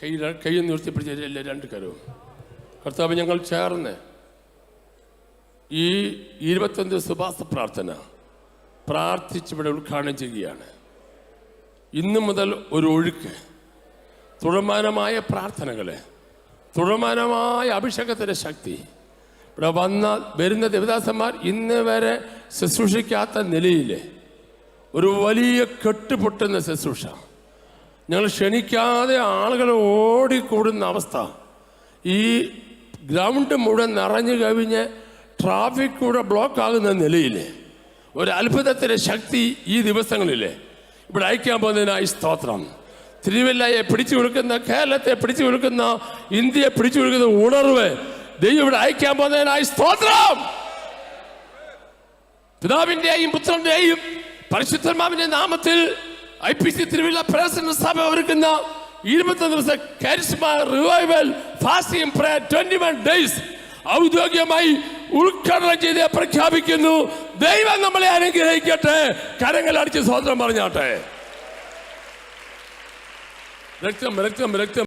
കൈ കൈ നിർത്തിപ്പിടിച്ചില്ല രണ്ട് കരവും. കർത്താവ് ഞങ്ങൾ ചേർന്ന് ഈ ഇരുപത്തൊന്ന് സുഭാസ പ്രാർത്ഥന പ്രാർത്ഥിച്ചിവിടെ ഉദ്ഘാടനം ചെയ്യുകയാണ്. ഇന്നു മുതൽ ഒരു ഒഴുക്ക് തുടർമാനമായ പ്രാർത്ഥനകൾ തുടർമാനമായ അഭിഷേകത്തിന്റെ ശക്തി ഇവിടെ വന്ന വരുന്ന ദേവദാസന്മാർ ഇന്ന് വരെ ശുശ്രൂഷിക്കാത്ത നിലയിൽ ഒരു വലിയ കെട്ടുപൊട്ടുന്ന ശുശ്രൂഷ. ഞങ്ങൾ ക്ഷണിക്കാതെ ആളുകൾ ഓടിക്കൂടുന്ന അവസ്ഥ. ഈ ഗ്രൗണ്ട് മുഴുവൻ നിറഞ്ഞു കവിഞ്ഞ് ട്രാഫിക് കൂടെ ബ്ലോക്ക് ആകുന്ന നിലയിൽ ഒരു അത്ഭുതത്തിന്റെ ശക്തി ഈ ദിവസങ്ങളിൽ ഇവിടെ അയക്കാൻ പോകുന്നതിനായി സ്തോത്രം. തിരുവല്ലയെ പിടിച്ചു കൊടുക്കുന്ന കേരളത്തെ പിടിച്ചു കൊടുക്കുന്ന ഇന്ത്യയെ പിടിച്ചു കൊടുക്കുന്ന ഉണർവ് ദൈവം ഇവിടെ അയക്കാൻ പോകുന്നതിനായി സ്തോത്രം! പിതാവിന്റെയും പുത്രന്റെയും പരിശുദ്ധമാവിന്റെ നാമത്തിൽ ഐ പി സി തിരുവല്ല പ്രസന്ന സഭ ഒരുക്കുന്ന ഇരുപത്തൊന്ന് ദിവസം charisma revival fasting prayer twenty one days ഔദ്യോഗികമായി ഉദ്ഘാടനം ചെയ്ത് പ്രഖ്യാപിക്കുന്നു. ദൈവം നമ്മളെ അനുഗ്രഹിക്കട്ടെ. കരങ്ങൾ അടിച്ച് സ്വതന്ത്രം പറഞ്ഞാട്ടെ. രക്തം രക്തം രക്തം.